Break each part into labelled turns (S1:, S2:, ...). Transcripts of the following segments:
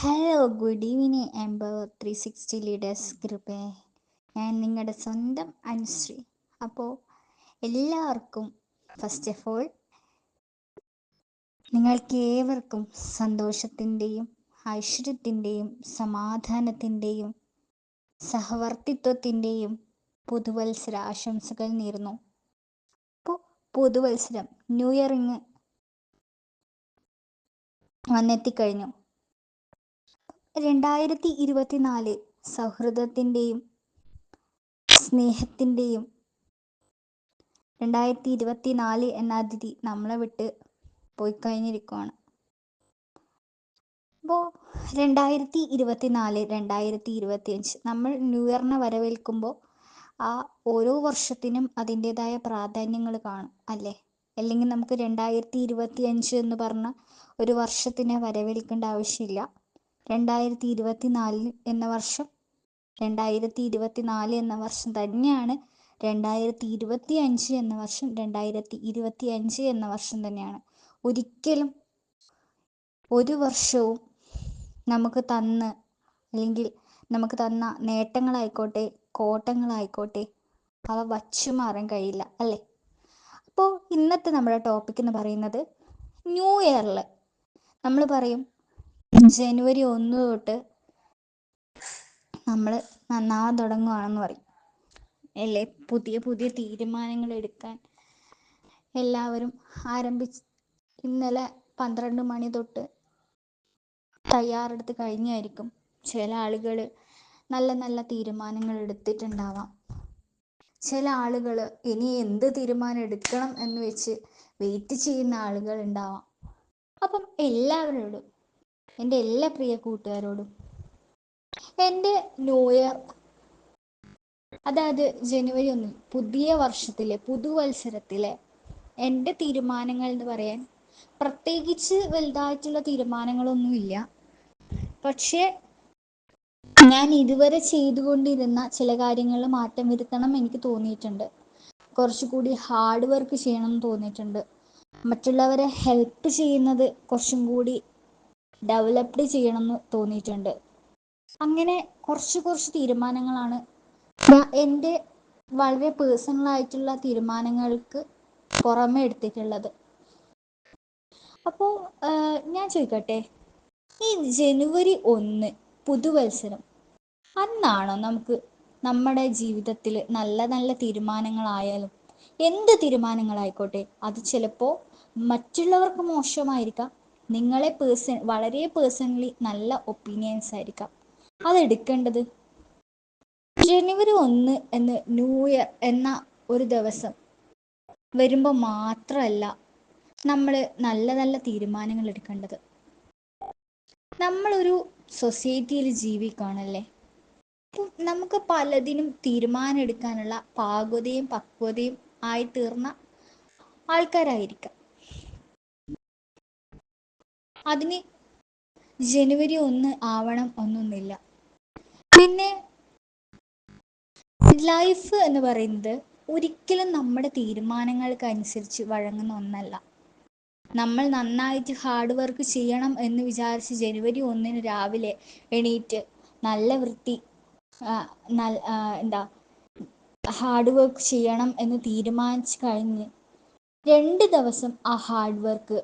S1: Hello good evening ember three sixty leaders ഗ്രൂപ്പേ ഞാൻ നിങ്ങളുടെ സ്വന്തം അനുശ്രീ. അപ്പോൾ എല്ലാവർക്കും ഫസ്റ്റ് ഓഫ് ഓൾ നിങ്ങൾക്ക് ഏവർക്കും സന്തോഷത്തിന്റെയും ഐശ്വര്യത്തിന്റെയും സമാധാനത്തിന്റെയും സഹവർത്തിത്വത്തിന്റെയും പുതുവത്സര ആശംസകൾ നേരുന്നു. അപ്പോൾ പുതുവത്സരം ന്യൂ ഇയറിങ് വന്നെത്തിക്കഴിഞ്ഞു. രണ്ടായിരത്തി ഇരുപത്തിനാല് സൗഹൃദത്തിന്റെയും സ്നേഹത്തിന്റെയും രണ്ടായിരത്തി ഇരുപത്തിനാല് എന്ന അതിഥി നമ്മളെ വിട്ട് പോയി കഴിഞ്ഞിരിക്കുകയാണ് അപ്പോൾ രണ്ടായിരത്തി ഇരുപത്തിനാല് രണ്ടായിരത്തി ഇരുപത്തിയഞ്ച് നമ്മൾ ന്യൂ ഇയറിനെ വരവേൽക്കുമ്പോൾ ആ ഓരോ വർഷത്തിനും അതിന്റെതായ പ്രാധാന്യങ്ങൾ കാണും അല്ലേ? അല്ലെങ്കിൽ നമുക്ക് രണ്ടായിരത്തി ഇരുപത്തി അഞ്ച് എന്ന് പറഞ്ഞ ഒരു വർഷത്തിനെ വരവേൽക്കേണ്ട ആവശ്യമില്ല. രണ്ടായിരത്തി ഇരുപത്തി നാല് എന്ന വർഷം രണ്ടായിരത്തി ഇരുപത്തി നാല് എന്ന വർഷം തന്നെയാണ് രണ്ടായിരത്തി ഇരുപത്തി അഞ്ച് എന്ന വർഷം രണ്ടായിരത്തി ഇരുപത്തി അഞ്ച് എന്ന വർഷം തന്നെയാണ്. ഒരിക്കലും ഒരു വർഷവും നമുക്ക് തന്ന് അല്ലെങ്കിൽ നമുക്ക് തന്ന നേട്ടങ്ങളായിക്കോട്ടെ കോട്ടങ്ങളായിക്കോട്ടെ അവ വച്ചു മാറാൻ കഴിയില്ല അല്ലേ? അപ്പോൾ ഇന്നത്തെ നമ്മുടെ ടോപ്പിക് എന്ന് പറയുന്നത് ന്യൂ ഇയറിൽ നമ്മൾ പറയും ജനുവരി ഒന്ന് തൊട്ട് നമ്മൾ നന്നാവാൻ തുടങ്ങുകയാണെന്ന് പറയും. അല്ലേ? പുതിയ പുതിയ തീരുമാനങ്ങൾ എടുക്കാൻ എല്ലാവരും ആരംഭിച്ച് ഇന്നലെ പന്ത്രണ്ട് മണി തൊട്ട് തയ്യാറെടുത്ത് കഴിഞ്ഞായിരിക്കും ചില ആളുകൾ നല്ല നല്ല തീരുമാനങ്ങൾ എടുത്തിട്ടുണ്ടാവാം. ചില ആളുകൾ ഇനി എന്ത് തീരുമാനം എടുക്കണം എന്ന് വെച്ച് വെയിറ്റ് ചെയ്യുന്ന ആളുകൾ ഉണ്ടാവാം. അപ്പം എല്ലാവരോടും എന്റെ എല്ലാ പ്രിയ കൂട്ടുകാരോടും. എന്റെ ന്യൂ ഇയർ അതായത് ജനുവരി ഒന്നിൽ പുതിയ വർഷത്തിലെ പുതുവത്സരത്തിലെ എന്റെ തീരുമാനങ്ങൾ എന്ന് പറയാൻ പ്രത്യേകിച്ച് വലുതായിട്ടുള്ള തീരുമാനങ്ങളൊന്നുമില്ല. പക്ഷേ ഞാൻ ഇതുവരെ ചെയ്തുകൊണ്ടിരുന്ന ചില കാര്യങ്ങളിൽ മാറ്റം വരുത്തണം എനിക്ക് തോന്നിയിട്ടുണ്ട്. കുറച്ചുകൂടി ഹാർഡ് വർക്ക് ചെയ്യണം എന്ന് തോന്നിയിട്ടുണ്ട്. മറ്റുള്ളവരെ ഹെൽപ്പ് ചെയ്യുന്നത് കുറച്ചും കൂടി ഡെവലപ്ഡ് ചെയ്യണം എന്ന് തോന്നിയിട്ടുണ്ട്. അങ്ങനെ കുറച്ച് കുറച്ച് തീരുമാനങ്ങളാണ് എന്റെ വളരെ പേഴ്സണൽ ആയിട്ടുള്ള തീരുമാനങ്ങൾക്ക് പുറമെ എടുത്തിട്ടുള്ളത്. അപ്പോൾ ഞാൻ ചോദിക്കട്ടെ? ഈ ജനുവരി ഒന്ന് പുതുവത്സരം അന്നാണോ നമുക്ക് നമ്മുടെ ജീവിതത്തിൽ നല്ല നല്ല തീരുമാനങ്ങളായാലും? എന്ത് തീരുമാനങ്ങളായിക്കോട്ടെ? അത് ചിലപ്പോൾ മറ്റുള്ളവർക്ക് മോശമായിരിക്കാം നിങ്ങളെ പേഴ്സൺ വളരെ പേഴ്സണലി നല്ല ഒപ്പീനിയൻസ് ആയിരിക്കാം. അതെടുക്കേണ്ടത്? ജനുവരി ഒന്ന് എന്ന് ന്യൂ ഇയർ എന്ന ഒരു ദിവസം വരുമ്പോൾ മാത്രമല്ല നമ്മൾ നല്ല നല്ല തീരുമാനങ്ങൾ എടുക്കേണ്ടത്. നമ്മളൊരു സൊസൈറ്റിയിൽ ജീവിക്കുകയാണല്ലേ? നമുക്ക് പലതിനും തീരുമാനം എടുക്കാനുള്ള പാകതയും പക്വതയും ആയി തീർന്ന ആൾക്കാരായിരിക്കാം. അതിന് ജനുവരി ഒന്ന് ആവണം ഒന്നൊന്നില്ല പിന്നെ ലൈഫ് എന്ന് പറയുന്നത് ഒരിക്കലും നമ്മുടെ തീരുമാനങ്ങൾക്ക് അനുസരിച്ച് വഴങ്ങുന്ന ഒന്നല്ല. നമ്മൾ നന്നായിട്ട് ഹാർഡ് വർക്ക് ചെയ്യണം എന്ന് വിചാരിച്ച് ജനുവരി ഒന്നിന് രാവിലെ എണീറ്റ് നല്ല വൃത്തി എന്താ ഹാർഡ് വർക്ക് ചെയ്യണം എന്ന് തീരുമാനിച്ച് കഴിഞ്ഞ് രണ്ട് ദിവസം ആ ഹാർഡ് വർക്ക്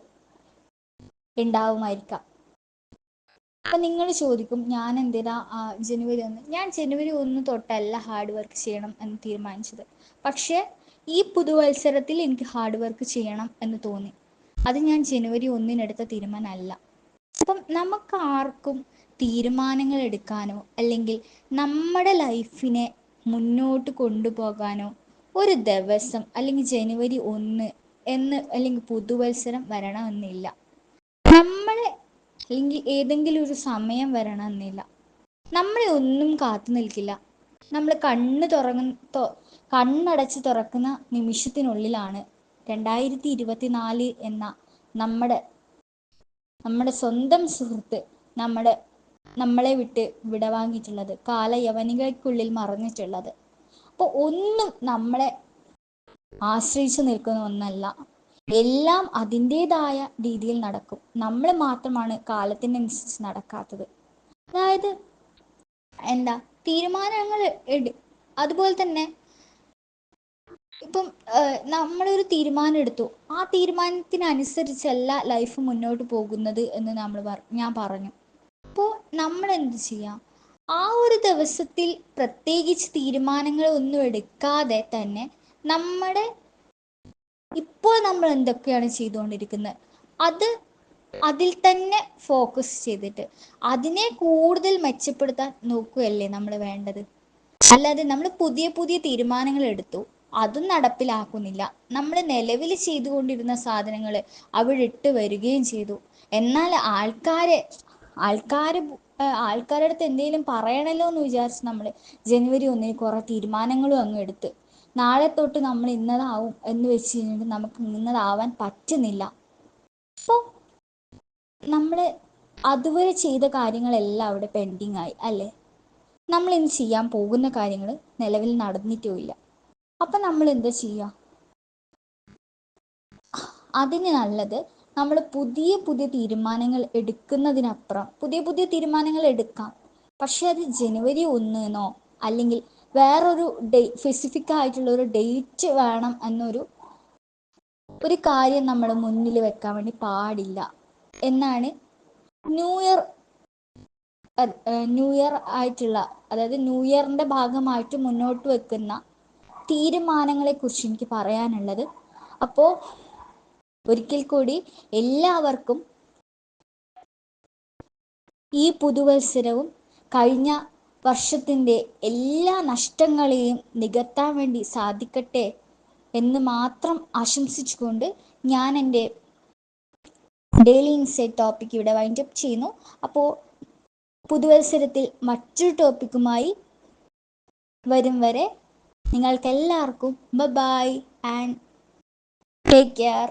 S1: ഉണ്ടാവുമായിരിക്കാം. അപ്പം നിങ്ങൾ ചോദിക്കും ഞാൻ എന്തിനാ ജനുവരി ഒന്ന്? ഞാൻ ജനുവരി ഒന്ന് തൊട്ടല്ല ഹാർഡ് വർക്ക് ചെയ്യണം എന്ന് തീരുമാനിച്ചത്. പക്ഷേ ഈ പുതുവത്സരത്തിൽ എനിക്ക് ഹാർഡ് വർക്ക് ചെയ്യണം എന്ന് തോന്നി. അത് ഞാൻ ജനുവരി ഒന്നിനെടുത്ത തീരുമാനമല്ല. അപ്പം നമുക്ക് ആർക്കും തീരുമാനങ്ങൾ എടുക്കാനോ അല്ലെങ്കിൽ നമ്മുടെ ലൈഫിനെ മുന്നോട്ട് കൊണ്ടുപോകാനോ ഒരു ദിവസം അല്ലെങ്കിൽ ജനുവരി ഒന്ന് എന്ന് അല്ലെങ്കിൽ പുതുവത്സരം വരണമെന്നില്ല. അല്ലെങ്കിൽ ഏതെങ്കിലും ഒരു സമയം വരണമെന്നില്ല നമ്മളെ ഒന്നും കാത്തു നിൽക്കില്ല. നമ്മൾ കണ്ണ് തുറങ്ങ കണ്ണടച്ച് തുറക്കുന്ന നിമിഷത്തിനുള്ളിലാണ് രണ്ടായിരത്തി ഇരുപത്തിനാല് എന്ന നമ്മുടെ നമ്മുടെ സ്വന്തം സുഹൃത്ത് നമ്മുടെ നമ്മളെ വിട്ട് വിടവാങ്ങിയിട്ടുള്ളത് കാലയവനികൾക്കുള്ളിൽ മറഞ്ഞിട്ടുള്ളത് അപ്പോൾ ഒന്നും നമ്മളെ ആശ്രയിച്ചു നിൽക്കുന്ന ഒന്നല്ല. എല്ലാം അതിന്റെതായ രീതിയിൽ നടക്കും. നമ്മൾ മാത്രമാണ് കാലത്തിനനുസരിച്ച് നടക്കാത്തത്. അതായത് എന്താ തീരുമാനങ്ങൾ എടു അതുപോലെ തന്നെ ഇപ്പം നമ്മളൊരു തീരുമാനം എടുത്തു. ആ തീരുമാനത്തിനനുസരിച്ചല്ല ലൈഫ് മുന്നോട്ട് പോകുന്നത് എന്ന് നമ്മൾ ഞാൻ പറഞ്ഞു. അപ്പോൾ നമ്മൾ എന്ത് ചെയ്യാം? ആ ഒരു ദിവസത്തിൽ പ്രത്യേകിച്ച് തീരുമാനങ്ങൾ ഒന്നും എടുക്കാതെ തന്നെ നമ്മുടെ ഇപ്പോൾ നമ്മൾ എന്തൊക്കെയാണ് ചെയ്തുകൊണ്ടിരിക്കുന്നത്? അത് അതിൽ തന്നെ ഫോക്കസ് ചെയ്തിട്ട് അതിനെ കൂടുതൽ മെച്ചപ്പെടുത്താൻ നോക്കുകയല്ലേ നമ്മൾ വേണ്ടത്? അല്ലാതെ നമ്മൾ പുതിയ പുതിയ തീരുമാനങ്ങൾ എടുത്തു അതും നടപ്പിലാക്കുന്നില്ല. നമ്മൾ നിലവിൽ ചെയ്തുകൊണ്ടിരുന്ന സാധനങ്ങൾ അവിടിട്ട് വരികയും ചെയ്തു. എന്നാൽ ആൾക്കാരെ ആൾക്കാർ ആൾക്കാരുടെ അടുത്ത് എന്തെങ്കിലും പറയണല്ലോ എന്ന് വിചാരിച്ച് നമ്മൾ ജനുവരി ഒന്നിന് കുറേ തീരുമാനങ്ങളും അങ്ങ് എടുത്ത്. നാളെ തൊട്ട് നമ്മൾ ഇന്നതാവും എന്ന് വെച്ച് കഴിഞ്ഞിട്ട് നമുക്ക് ഇന്നതാവാൻ പറ്റുന്നില്ല. അപ്പോൾ നമ്മൾ അതുവരെ ചെയ്ത കാര്യങ്ങളെല്ലാം അവിടെ പെൻഡിങ് ആയി അല്ലേ? നമ്മൾ ഇന്ന് ചെയ്യാൻ പോകുന്ന കാര്യങ്ങൾ നിലവിൽ നടന്നിട്ടുമില്ല അപ്പം നമ്മൾ എന്താ ചെയ്യുക അതിന് നല്ലത് നമ്മൾ പുതിയ പുതിയ തീരുമാനങ്ങൾ എടുക്കുന്നതിനപ്പുറം പുതിയ പുതിയ തീരുമാനങ്ങൾ എടുക്കാം. പക്ഷെ അത് ജനുവരി ഒന്നിനോ അല്ലെങ്കിൽ വേറൊരു ഡേ സ്പെസിഫിക് ആയിട്ടുള്ള ഒരു ഡേറ്റ് വേണം എന്നൊരു ഒരു കാര്യം നമ്മൾ മുന്നിൽ വെക്കാൻ വേണ്ടി പാടില്ല. എന്നാണ് ന്യൂ ഇയർ ന്യൂ ഇയർ ആയിട്ടുള്ള അതായത് ന്യൂ ഇയറിന്റെ ഭാഗമായിട്ട് മുന്നോട്ട് വെക്കുന്ന തീരുമാനങ്ങളെ കുറിച്ച് എനിക്ക് പറയാനുള്ളത്. അപ്പോൾ ഒരിക്കൽ കൂടി എല്ലാവർക്കും ഈ പുതുവത്സരവും കഴിഞ്ഞ വർഷത്തിന്റെ എല്ലാ നഷ്ടങ്ങളെയും നികത്താൻ വേണ്ടി സാധിക്കട്ടെ എന്ന് മാത്രം ആശംസിച്ചുകൊണ്ട് ഞാൻ എന്റെ ഡെയിലി ഇൻസൈറ്റ് ടോപ്പിക് ഇവിടെ വൈൻഡ് അപ്പ് ചെയ്യുന്നു. അപ്പോൾ പുതുവത്സരത്തിൽ മറ്റൊരു ടോപ്പിക്കുമായി വരും വരെ നിങ്ങൾക്കെല്ലാവർക്കും ബ ബൈ ആൻഡ് ടേക്ക് കെയർ